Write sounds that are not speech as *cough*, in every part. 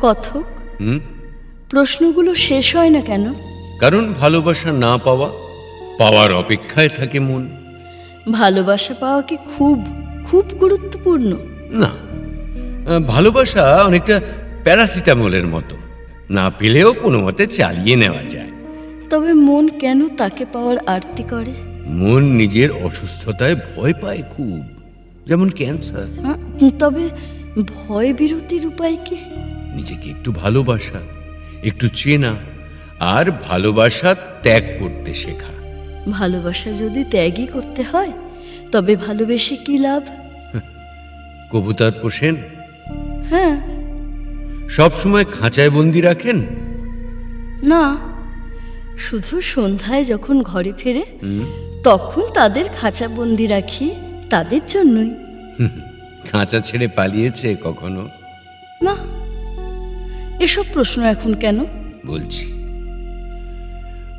কথক হুম? প্রশ্নগুলো শেষ হয় না কেন? কারণ ভালোবাসা না পাওয়া পাওয়ার অপেক্ষায় থাকে মন। ভালোবাসা পাওয়া কি খুব খুব গুরুত্বপূর্ণ? না ভালোবাসা অনেকটা প্যারাসিটামলের মতো। না পেলেও কোনো মতে চালিয়ে নেওয়া যায়। তবে মন কেন তাকে পাওয়ার আরতি করে? মন নিজের অসুস্থতায় ভয় পায় খুব যেমন ক্যান্সার। তবে ভয় বিরতির উপায় কি? নিজেকে একটু ভালোবাসা একটু চেনা আর ভালোবাসা ত্যাগ করতে শেখা। ভালোবাসা যদি ত্যাগই করতে হয় তবে ভালোবেসে কি লাভ? *laughs* কবুতর পোষেন? হ্যাঁ। সব সময় খাঁচায় বন্দি রাখেন? না। শুধু সন্ধ্যায় যখন ঘরে ফেরে তখন তাদের খাঁচা বন্দি রাখি তাদের জন্যই। *laughs* খাঁচা ছেড়ে পালিয়েছে কখনো? না। এসব প্রশ্ন এখন কেন? বলছি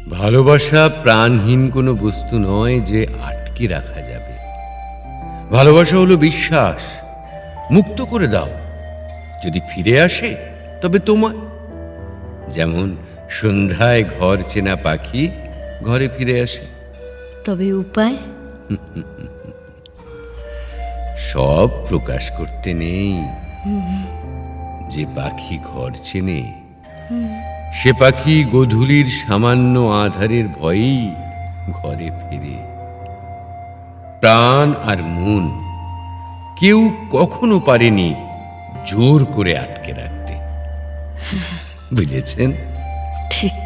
ভালোবাসা প্রাণহীন কোনো বস্তু নয় যে আটকে রাখা যাবে। ভালোবাসা হলো বিশ্বাস মুক্ত করে দাও। যদি ফিরে আসে তবে তোমার যেমন সন্ধ্যায় ঘর চেনা পাখি ঘরে ফিরে আসে। তবে উপায়? সব প্রকাশ করতে নেই। যে পাখি ঘর চেনে, সে পাখি গধূলির সামান্য আধারের ভয়েই ঘরে ফিরে। প্রাণ আর মন কেউ কখনো পারেনি জোর করে আটকে রাখতে। বুঝেছেন? ঠিক।